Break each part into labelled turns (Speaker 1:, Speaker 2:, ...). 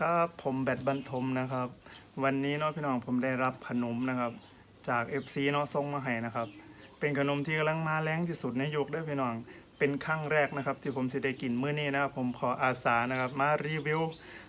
Speaker 1: ครับ ผมแบทบันทมนะครับ วันนี้เนาะพี่น้องผมได้รับขนมนะครับ จาก FC เนาะส่งมาให้นะครับ เป็นขนมที่กำลังมาแรงที่สุดในยุคเด้วยพี่น้อง เป็นครั้งแรกนะครับ ที่ผมจะได้กินมื้อนี้นะครับผมขออาสานะครับ มารีวิว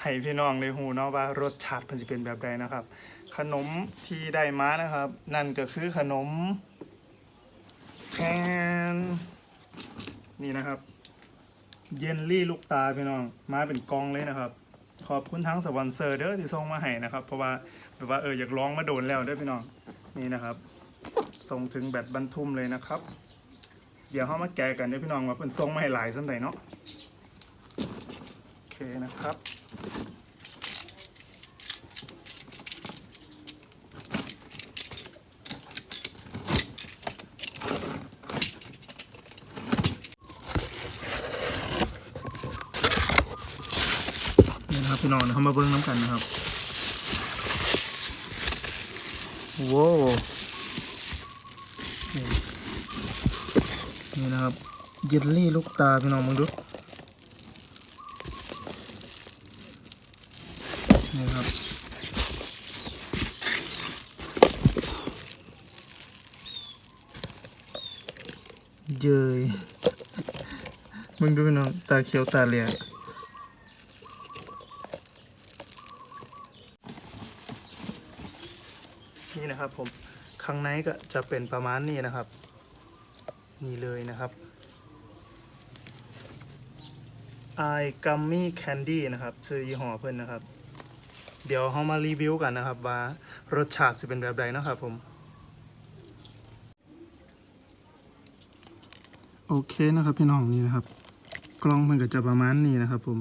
Speaker 1: ให้พี่น้องได้หูเนาะว่ารสชาติมันจะเป็นแบบใดนะครับ ขนมที่ได้มานะครับ นั่นก็คือขนมแคนนี่นะครับ เยนลี่ลูกตาพี่น้อง มาเป็นกองเลยนะครับ ขอบคุณทั้งสปอนเซอร์เด้อที่ส่งมาให้นะครับ เพราะว่าแบบว่าเอออยากร้องมาโดนแล้วเด้อพี่น้องนี่นะครับ ส่งถึงแบตบรรทุมเลยนะครับ เดี๋ยวเขามาแกะกันเด้อพี่น้องว่าเป็นส่งมาให้หลายสันใดเนาะโอเคนะครับ นี่นะครับ พี่น้องนะครับมาเบิ้งน้ำกันนะครับว้าวนี่นี่นะครับเยลลี่ลูกตาพี่น้องมึงดูนี่ครับเยยมึงดูพี่น้องตาเขียวตาเหลือ นะครับผมข้างในก็จะเป็นประมาณนี้นะครับ นี่เลยนะครับไอกัมมี่แคนดี้นะครับซื้อยี่ห้อเพิ่นนะครับ เดี๋ยวเรามารีวิวกันนะครับ ว่ารสชาติจะเป็นแบบใดนะครับผมโอเคนะครับพี่น้องนี่นะครับ กล้องมันก็จะประมาณนี้นะครับผม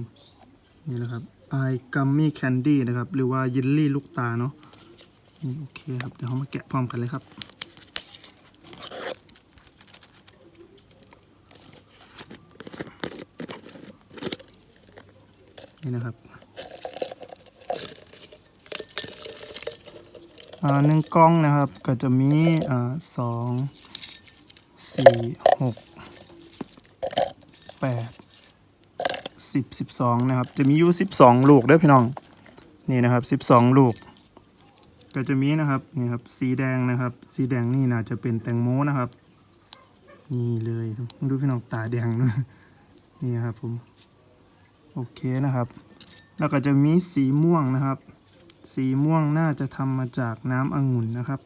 Speaker 1: นี่นะครับไอกัมมี่แคนดี้นะครับ หรือว่ายิลลี่ลูกตาเนาะ อืมโอเคครับ เดี๋ยวเรามาแกะพร้อมกันเลยครับ นี่นะครับอ่าหนึ่งกล้องนะครับก็จะมีอ่าสองสี่หกแปดสิบสิบสองนะครับ จะมีอยู่สิบสองลูกด้วยพี่น้อง นี่นะครับสิบสองลูก ก็จะมีนะครับนี่ครับสีแดงนะครับ สีแดงนี่น่าจะเป็นแตงโมนะครับ นี่เลยดูพี่น้องตาแดงนะนี่ครับผมโอเคนะครับ แล้วก็จะมีสีม่วงนะครับ สีม่วงน่าจะทำมาจากน้ำองุ่นนะครับ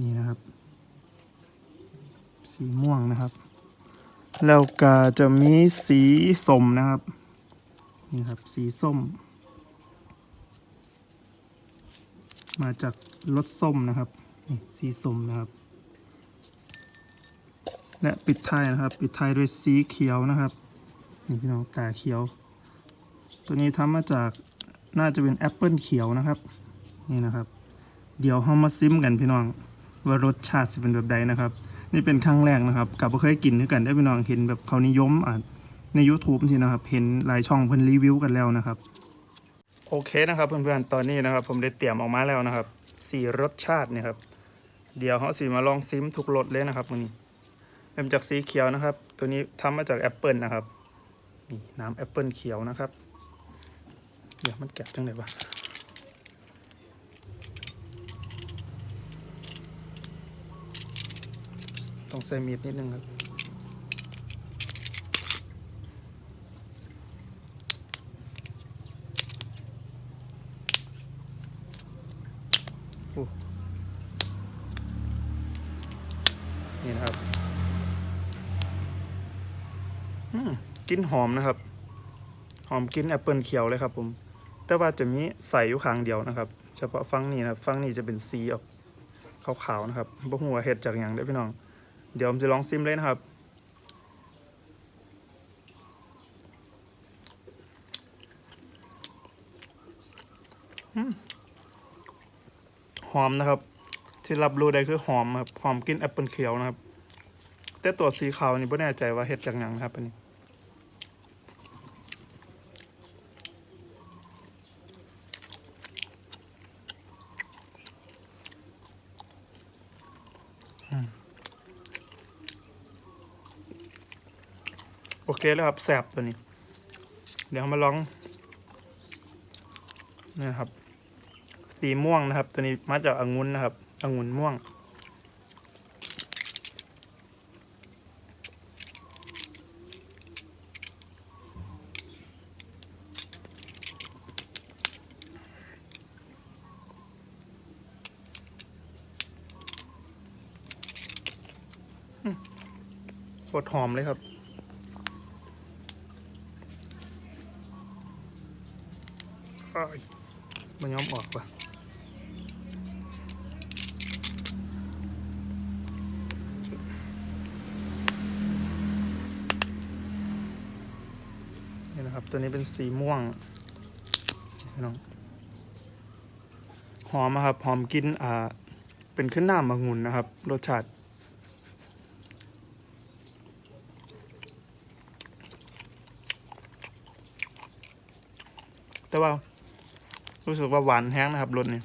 Speaker 1: นี่นะครับ สีม่วงนะครับ แล้วก็จะมีสีส้มนะครับนี่ครับสีส้ม มาจากรสส้มนะครับนี่สีส้มนะครับ และปิดท้ายนะครับ ปิดท้ายด้วยสีเขียวนะครับนี่พี่น้องตาเขียว ตัวนี้ทำมาจากน่าจะเป็นแอปเปิลเขียวนะครับนี่นะครับ เดี๋ยวเรามาซิมกันพี่น้อง ว่ารสชาติจะเป็นแบบใดนะครับ นี่เป็นครั้งแรกนะครับกับเคยกินด้วยกันได้พี่น้องเห็นแบบเขานิยมอ่านใน YouTube ทีนะครับ เห็นหลายช่องเพิ่นรีวิวกันแล้วนะครับ โอเคนะครับเพื่อนๆ ตอนนี้นะครับ ผมได้เตรียมออกมาแล้วนะครับสี่รสชาตินี่ครับ เดี๋ยวเขาสีมาลองซิมทุกรสเลยนะครับวันนี้เริ่มจากสีเขียวนะครับ ตัวนี้ทำมาจากแอปเปิลนะครับนี่น้ำแอปเปิลเขียวนะครับ เดี๋ยวมันแกะจังเลยวะต้องใส่มีดนิดนึงครับ นี่นะครับกลินหอมนะครับ หอมกลินแอปเปิลเขียวเลยครับผม แต่ว่าจะมีใส่อยู่ข้งเดียวนะครับ เฉพาะฟังนี้นะฟังนี้จะเป็นสีออกขาวๆนะครับบ่หัวเห็ดจากอย่างได้พี่น้อง เดี๋ยวผมจะลองซิมเลยนะครับ หอมนะครับ ที่รับรู้ได้คือหอมครับหอมกลินแอปเปิลเขียวนะครับ แต่ตัวสีขาวนี่ไม่แน่ใจว่าเห็ดจากหยังนะครับอันนี้โอเคแล้วครับแสบตัวนี้ เดี๋ยวมาลองนะครับ สีม่วงนะครับ ตัวนี้มาจากองุ่นนะครับองุ่นม่วงโคตรหอมเลยครับอ้ายมันย้อมออกว่ะ ครับ ตัวนี้เป็นสีม่วงพี่น้องหอมอะครับหอมกินอ่าเป็นขึ้นหน้ามะงุนนะครับ รสชาติแต่ว่ารู้สึกว่าหวานแห้งนะครับรสนี้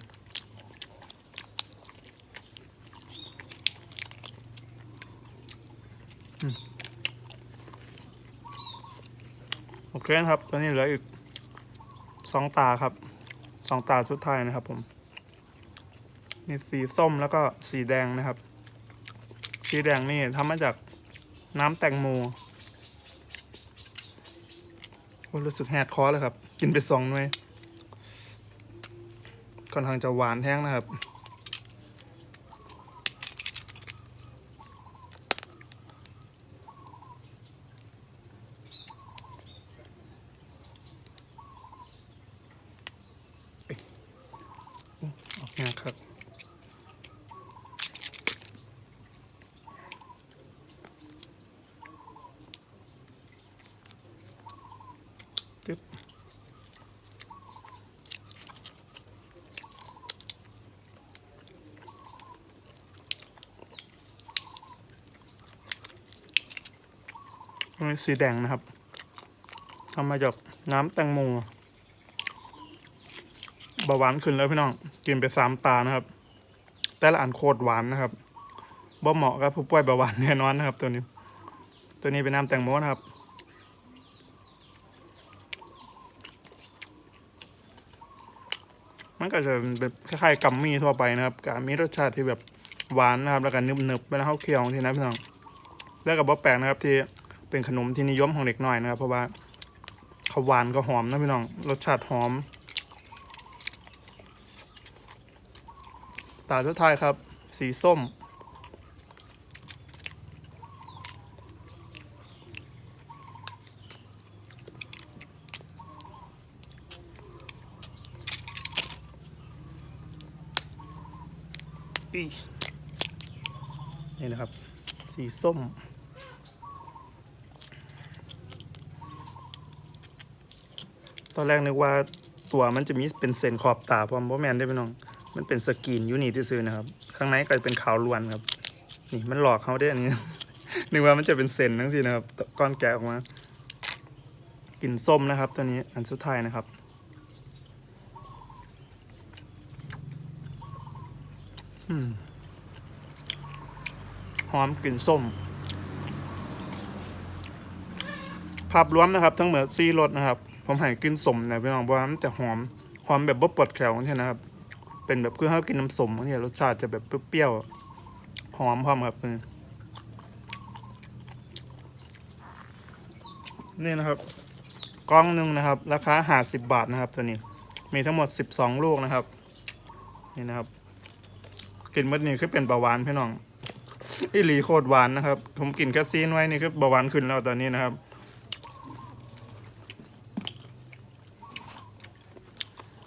Speaker 1: โอเคนะครับตอนนี้เหลืออีกสองตาครับสองตาสุดท้ายนะครับ ผมมีสีส้มแล้วก็สีแดงนะครับ สีแดงนี่ทำมาจากน้ำแตงโมโอ้รู้สึกแหดคอเลยครับ กินไปสองหน่วยค่อนข้างจะหวานแห้งนะครับ เอ้ยอู้ออกงาครับ ตึ๊บอันนี้สีแดงนะครับทำมาจากน้ำแตงโมบาหวานขึ้นแล้วพี่น้อง กินไปสามตานะครับ แต่ละอันโคตรหวานนะครับบ่เหมาะกับผู้ป่วยเบาหวานแน่นอนนะครับ ตัวนี้ ตัวนี้เป็นน้ำแตงโมนะครับ มันก็จะเป็นแบบคล้ายๆกัมมี่ทั่วไปนะครับกัมมี่รสชาติที่แบบหวานนะครับ แล้วก็นึบๆเวลาเข้าเคี่ยวทีนะพี่น้องแล้วก็บอแปลกนะครับ ที่เป็นขนมที่นิยมของเด็กน้อยนะครับ เพราะว่าเขาหวานก็หอมนะพี่น้องรสชาติหอมตาสุดท้ายครับ สีส้ม นี่นะครับ สีส้ม ตอนแรกนึกว่าตัวมันจะมีเป็นเส้นขอบตาพร้อมบ่แมนได้อพี่น้อง มันเป็นสกรีนยูนี่ที่ซื้อนะครับ ข้างในก็เป็นขาวล้วนครับ นี่มันหลอกเขาได้ออันนี้ นึกว่ามันจะเป็นเส้นทั้งสินะครับ ก้อนแกะออกมา กลิ่นส้มนะครับ ตัวนี้อันสุดท้ายนะครับ อืม หอมกลิ่นส้ม ภาพรวมนะครับ ทั้งหมดซีรสนะครับ ผมให้กลิ่นสมนะพี่น้องเพราะว่ามันจะหอม หอมแบบบ่ปวดแขวใช่นะครับ เป็นแบบคือเขากินน้ำส้มเนี่ยรสชาติจะแบบเปรี้ยวหอมพร้อมครับนี่นี่นะครับกล้องหนึ่งนะครับ ราคาห้าสิบบาทนะครับ ตัวนี้ มีทั้งหมดสิบสองลูกนะครับ นี่นะครับ กินมดนี่คือเป็นเบาหวานพี่น้องอีหลีโคตรหวานนะครับ ผมกินแค่ซีนไว้นี่คือเบาหวานขึ้นแล้วตอนนี้นะครับ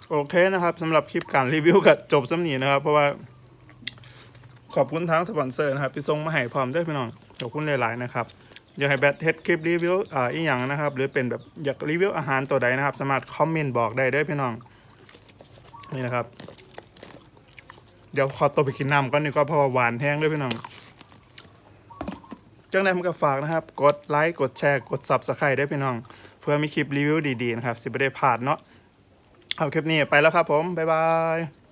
Speaker 1: โอเคนะครับสำหรับคลิปการรีวิวกับจบสำนีนะครับ เพราะว่า ขอบคุณทั้งสปอนเซอร์นะครับที่ส่งมาให้พร้อมด้วยพี่น้องขอบคุณหลาย ๆ นะครับอยากให้แบทเฮ็ดคลิปรีวิวอ่าอีหยังนะครับ หรือเป็นแบบอยากรีวิวอาหารตัวใดนะครับ สามารถคอมเมนต์บอกได้ด้วยพี่น้องนี่นะครับ ดี๋ยวขอตัวไปกินน้ำก่อนดีกว่าเพราะว่าหวานแห้งด้วยพี่น้องจังได้ผมก็ฝากนะครับ กดไลค์กดแชร์กดซับสไครต์ด้วยพี่น้อง เพื่อมีคลิปรีวิวดีๆนะครับ สิบไม่ได้พลาดเนาะเอาคลิปนี้ไปแล้วครับผม บ๊ายบาย